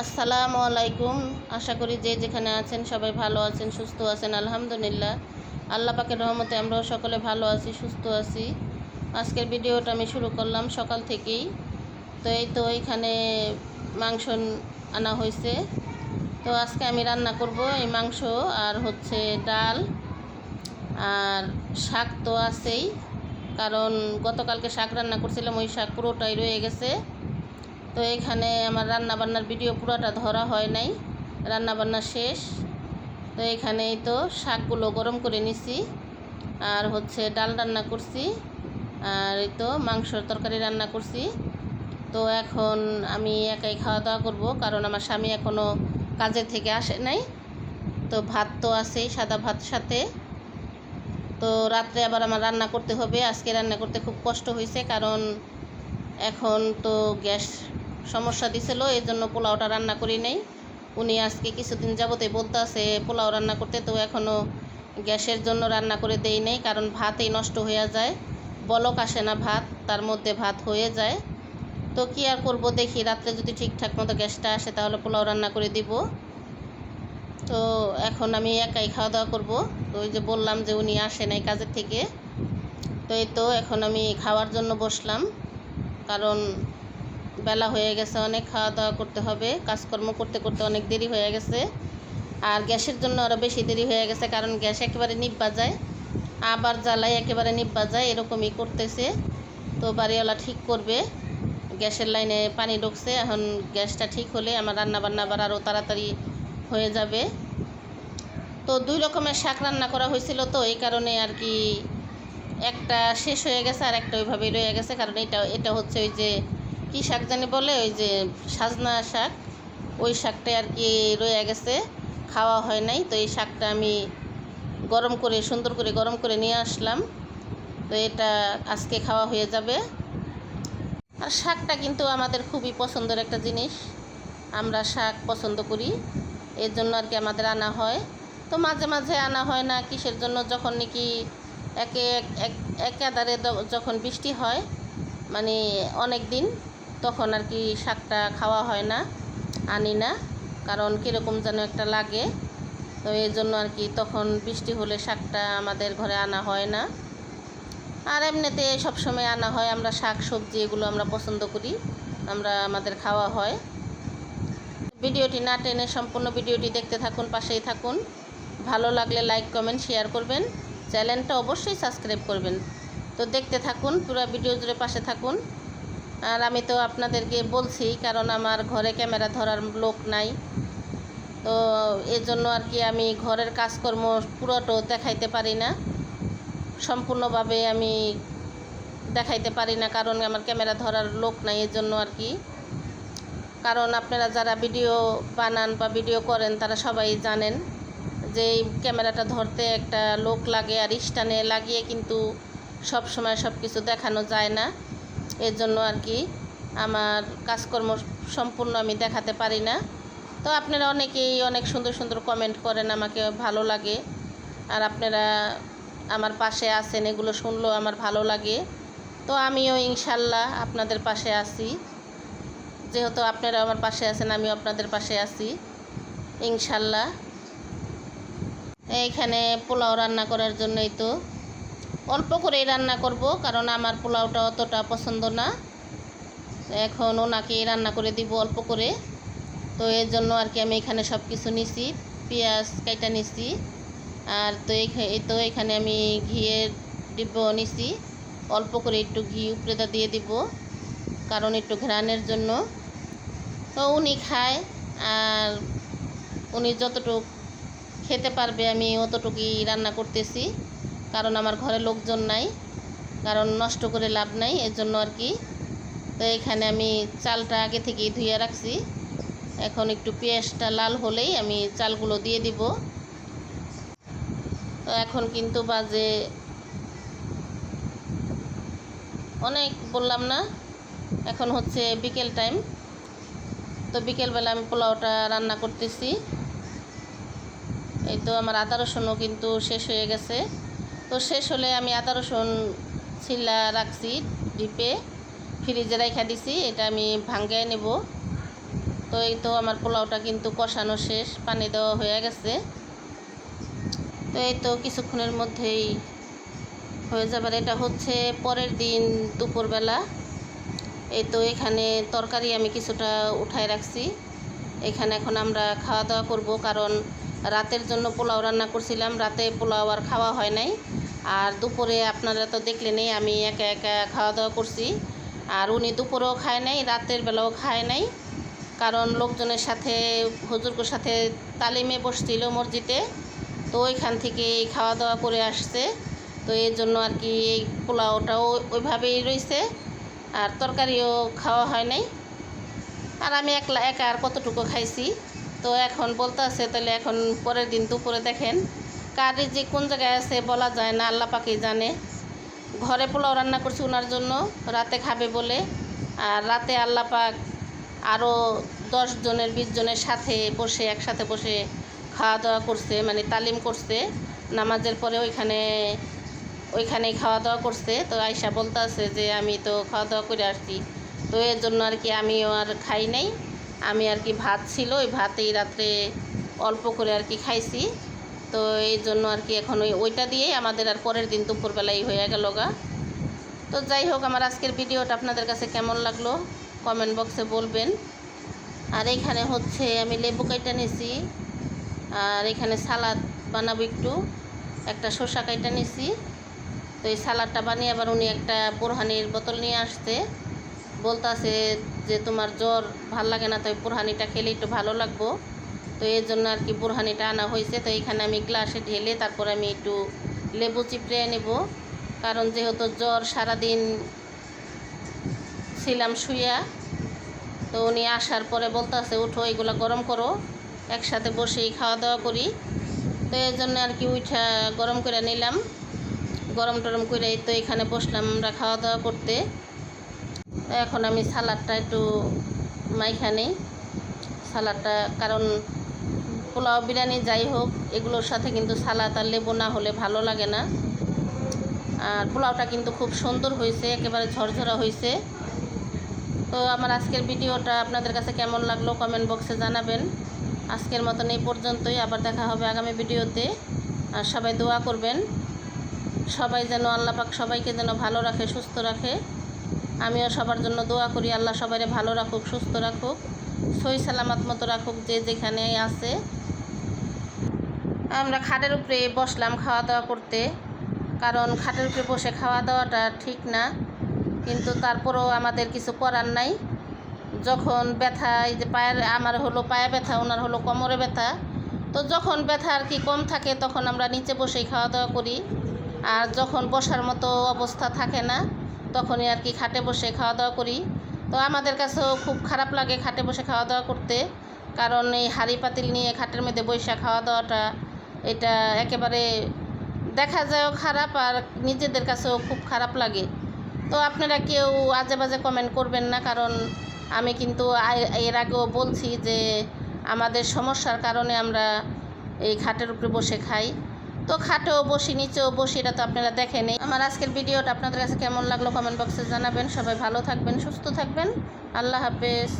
আসসালামু আলাইকুম। আশা করি যে যেখানে আছেন সবাই ভালো আছেন, সুস্থ আছেন, আলহামদুলিল্লাহ। আল্লাহ পাকের রহমতে আমরাও সকলে ভালো আছি, সুস্থ আছি। আজকের ভিডিওটা আমি শুরু করলাম সকাল থেকেই। তো এই তো এখানে মাংস আনা হয়েছে। তো আজকে আমি রান্না করব এই মাংস আর হচ্ছে ডাল আর শাক তো আছেই। কারণ গতকালকে শাক রান্না করছিলাম, ওই শাক পুরোটাই রয়ে গেছে। তো এখানে আমার রান্না বান্নার ভিডিও পুরোটা ধরা হয় নাই। রান্না বান্না শেষ। তো এখানেই তো শাকগুলো গরম করে নিছি। আর হচ্ছে ডাল রান্না করছি। আর এই তো মাংসর তরকারি রান্না করছি। তো এখন আমি একাই খাওয়া দাওয়া করব, কারণ আমার স্বামী এখনও কাজের থেকে আসে নাই। তো ভাত তো আছেই, সাদা ভাত সাথে। তো রাত্রে আবার আমার রান্না করতে হবে। আজকে রান্না করতে খুব কষ্ট হয়েছে কারণ এখন তো গ্যাস সমস্যা দিছিল এই জন্য পোলাওটা রান্না করি নাই। উনি আজকে কিছুদিন যাবতে বলতে আছে পোলাও রান্না করতে, তো এখনও গ্যাসের জন্য রান্না করে দেই নাই, কারণ ভাতই নষ্ট হয়ে যায়। বলক আসে না ভাত, তার মধ্যে ভাত হয়ে যায়। তো কি আর করব দেখি, রাত্রে যদি ঠিকঠাক মতো গ্যাসটা আসে, তাহলে পোলাও রান্না করে দিব। তো এখন আমি একাই খাওয়া দাওয়া করব। তো ওই যে বললাম যে উনি আসে নাই কাজের থেকে। তো এই তো, এখন আমি খাওয়ার জন্য বসলাম। কারণ বেলা হয়ে গেছে, অনেক খাওয়া দাওয়া করতে হবে, কাজকর্ম করতে করতে অনেক দেরি হয়ে গেছে। আর গ্যাসের জন্য আরও বেশি দেরি হয়ে গেছে, কারণ গ্যাস একেবারে নিব্বা যায়। আবার জ্বালাই একেবারে নিব্বা যায়, এরকমই করতেছে। তো বাড়িওয়ালা ঠিক করবে। গ্যাসের লাইনে পানি ঢুকছে, এখন গ্যাসটা ঠিক হলে আমার রান্না বান্না আবার আরও তাড়াতাড়ি হয়ে যাবে। তো দুই রকমের শাক রান্না করা হয়েছিল তো, এই কারণে আর কি একটা শেষ হয়ে গেছে আর একটা ওইভাবেই রয়ে গেছে, কারণ এটা এটা হচ্ছে ওই যে কী শাক জানি বলে? ওই যে সাজনা শাক। ওই শাকটা আর কি রয়ে গেছে। খাওয়া হয় নাই। তো এই শাকটা আমি গরম করে, সুন্দর করে গরম করে নিয়ে আসলাম। তো এটা আজকে খাওয়া হয়ে যাবে। আর শাকটা কিন্তু আমাদের খুবই পছন্দের একটা জিনিস। আমরা শাক পছন্দ করি। এর জন্য আর কি আমাদের আনা হয়। তো মাঝে মাঝে আনা হয় না কিসের জন্য? যখন নাকি একে এক একাধারে যখন বৃষ্টি হয় মানে অনেক দিন তখন আর কি শাকটা খাওয়া হয় না, আনি না, কারণ কীরকম যেন একটা লাগে। তো এই জন্য আর কি তখন বৃষ্টি হলে শাকটা আমাদের ঘরে আনা হয় না। আর এমনিতে সবসময় আনা হয়, আমরা শাক, সবজি এগুলো আমরা পছন্দ করি, আমরা আমাদের খাওয়া হয়। ভিডিওটি না টেনে সম্পূর্ণ ভিডিওটি দেখতে থাকুন, পাশেই থাকুন। ভালো লাগলে লাইক, কমেন্ট, শেয়ার করবেন। চ্যানেলটা অবশ্যই সাবস্ক্রাইব করবেন। তো দেখতে থাকুন, পুরো ভিডিও জুড়ে পাশে থাকুন। আর আমি তো আপনাদেরকে বলছি, কারণ আমার ঘরে ক্যামেরা ধরার লোক নাই। তো এর জন্য আর কি আমি ঘরের কাজকর্ম পুরোটো দেখাইতে পারি না। সম্পূর্ণভাবে আমি দেখাইতে পারি না, কারণ আমার ক্যামেরা ধরার লোক নাই এর জন্য আর কি। কারণ আপনারা যারা ভিডিও বানান বা ভিডিও করেন, তারা সবাই জানেন যে এই ক্যামেরাটা ধরতে একটা লোক লাগে আর স্টানে লাগিয়ে কিন্তু সব সময় সব কিছু দেখানো যায় না। এর জন্য আর কি আমার কাজকর্ম সম্পূর্ণ আমি দেখাতে পারি না। তো আপনারা অনেকেই অনেক সুন্দর সুন্দর কমেন্ট করেন, আমাকে ভালো লাগে। আর আপনারা আমার পাশে আছেন, এগুলো শুনলেও আমার ভালো লাগে। তো আমিও ইনশাল্লাহ আপনাদের পাশে আছি। যেহেতু আপনারা আমার পাশে আছেন, আমিও আপনাদের পাশে আছি। ইনশাল্লাহ। এইখানে পোলাও রান্না করার জন্যই তো অল্প করেই রান্না করব, কারণ আমার পোলাওটা অতটা পছন্দ না। এখন ওনাকেই রান্না করে দিব অল্প করে। তো এর জন্য আর কি আমি এখানে সব কিছু নিছি, পেঁয়াজ কাইটা নিছি। আর তো তো এখানে আমি ঘিয়ের ডিব্ব নিছি। অল্প করে একটু ঘি উপরেটা দিয়ে দিব, কারণ একটু ঘ্রাণের জন্য। তো উনি খায়, আর উনি যতটুক খেতে পারবে আমি অতটুকুই রান্না করতেছি। কারণ আমার ঘরে লোকজন নাই, কারণ নষ্ট করে লাভ নাই এর জন্য আর কি। তো এখানে আমি চালটা আগে থেকেই ধুয়ে রাখছি। এখন একটু পেঁয়াজটা লাল হলেই আমি চালগুলো দিয়ে দিব। তো এখন কিন্তু বাজে অনেক বললাম না, এখন হচ্ছে বিকেল টাইম। তো বিকেলবেলা আমি পোলাওটা রান্না করতেছি। এই তো আমার আদা রসুনও কিন্তু শেষ হয়ে গেছে। তো শেষ হলে আমি আদা রসুন ছিলা রাখছি ডিপে, ফ্রিজে রেখে দিছি, এটা আমি ভাঙ্গায় নেব। তো এই তো আমার পোলাওটা কিন্তু কষানো শেষ, পানি দেওয়া হয়ে গেছে। তো এই তো কিছুক্ষণের মধ্যেই হয়ে যাবে এটা হচ্ছে পরের দিন দুপুরবেলা। এই তো এখানে তরকারি আমি কিছুটা উঠায় রাখছি। এখানে এখন আমরা খাওয়া দাওয়া করব, কারণ রাতের জন্য পোলাও রান্না করছিলাম, রাতে পোলাও আর খাওয়া হয় নাই। আর দুপুরে আপনারা তো দেখলেনই, আমি একা একা খাওয়া দাওয়া করছি। আর উনি দুপুরেও খায় নাই, রাতের বেলাও খায় নাই। কারণ লোকজনের সাথে হুজুরকুর সাথে তালিমে বসছিল মসজিদে। তো ওইখান থেকে খাওয়া দাওয়া করে আসছে। তো এর জন্য আর কি এই পোলাওটাও ওইভাবেই রয়েছে আর তরকারিও খাওয়া হয় নাই। আর আমি একলা একা আর কতটুকু খাইছি? তো এখন বলতে আছে, তাহলে এখন পরের দিন দুপুরে দেখেন। কার যে কোন জায়গায় আছে বলা যায় না, আল্লাহ পাকেই জানে। ঘরে পোলাও রান্না করছি ওনার জন্য, রাতে খাবে বলে। আর রাতে আল্লাহ পাক আরও দশ জনের, বিশ জনের সাথে বসে, একসাথে বসে খাওয়া দাওয়া করছে মানে তালিম করছে। নামাজের পরে ওইখানে, ওইখানেই খাওয়া দাওয়া করছে। তো আয়সা বলতে আছে যে, আমি তো খাওয়া দাওয়া করে আসছি। তো এর জন্য আর কি আমিও আর খাই নাই। আমি আর কি ভাত ছিল, ওই ভাতেই রাত্রে অল্প করে আর কি খাইছি। তো এই জন্য আর কি এখন ওই ওইটা দিয়েই আমাদের আর পরের দিন দুপুরবেলাই হয়ে গেল গা। তো যাই হোক, আমার আজকের ভিডিওটা আপনাদের কাছে কেমন লাগল কমেন্ট বক্সে বলবেন। আর এখানে হচ্ছে আমি লেবু কাইটা নিছি, আর এখানে সালাদ বানাবো একটু। একটা শসা কাইটা নিছি। তো এই সালাডটা বানিয়ে আবার উনি একটা বোরহানির বোতল নিয়ে আসছে। বলতাছে যে তোমার জ্বর ভালো লাগে না, তো এই বোরহানিটা খেলে একটু ভালো লাগবো। তো এই জন্য আর কি বোরহানিটা আনা হয়েছে। তো এখানে আমি গ্লাসে ঢেলে তারপর আমি একটু লেবু চিপড়ে নেব। কারণ যেহেতু জ্বর সারাদিন ছিলাম শুইয়া, তো উনি আসার পরে বলতেছে, উঠো, এগুলো গরম করো, একসাথে বসেই খাওয়া দাওয়া করি। তো এর জন্য আর কি উঠা গরম করে নিলাম। গরম টরম করে তো এখানে বসলাম আমরা খাওয়া দাওয়া করতে এখন আমি সালাডটা একটু মাইখা নেই। সালাডটা, কারণ পোলাও বিরিয়ানি যাই হোক, এগুলোর সাথে কিন্তু সালাদ আর লেবু না হলে ভালো লাগে না। আর পোলাওটা কিন্তু খুব সুন্দর হয়েছে, একেবারে ঝরঝরা হয়েছে। তো আমার আজকের ভিডিওটা আপনাদের কাছে কেমন লাগল কমেন্ট বক্সে জানাবেন। আজকের মতন এই পর্যন্তই, আবার দেখা হবে আগামী ভিডিওতে। আর সবাই দোয়া করবেন, সবাই যেন আল্লাহ পাক সবাইকে যেন ভালো রাখে, সুস্থ রাখে। আমিও সবার জন্য দোয়া করি, আল্লাহ সবাইকে ভালো রাখুক, সুস্থ রাখুক, সই সালামাত মতো রাখুক যে যেখানে আছে। আমরা খাটের উপরে বসলাম খাওয়া দাওয়া করতে। কারণ খাটের উপরে বসে খাওয়া দাওয়াটা ঠিক না। কিন্তু তারপরেও আমাদের কিছু করার নাই। যখন ব্যথা, এই যে পায়ের, আমার হলো পায়ে ব্যথা, ওনার হলো কোমরে ব্যথা। তো যখন ব্যথা আর কি কম থাকে, তখন আমরা নিচে বসেই খাওয়া দাওয়া করি। আর যখন বসার মতো অবস্থা থাকে না, তখনই আর কি খাটে বসে খাওয়া দাওয়া করি। তো আমাদের কাছেও খুব খারাপ লাগে খাটে বসে খাওয়া দাওয়া করতে। কারণ এই হাঁড়ি পাতিল নিয়ে খাটের মধ্যে বৈশা খাওয়া দাওয়াটা এটা একেবারে দেখা যায়ও খারাপ আর নিজেদের কাছেও খুব খারাপ লাগে। তো আপনারা কেউ আজে বাজে কমেন্ট করবেন না, কারণ আমি কিন্তু এর আগেও বলছি যে আমাদের সমস্যার কারণে আমরা এই খাটের উপরে বসে খাই। তো খাটেও বসি, নিচেও বসি, এটা তো আপনারা দেখেনই আমার আজকের ভিডিওটা আপনাদের কাছে কেমন লাগল কমেন্ট বক্সে জানাবেন। সবাই ভালো থাকবেন, সুস্থ থাকবেন। আল্লাহ হাফেজ।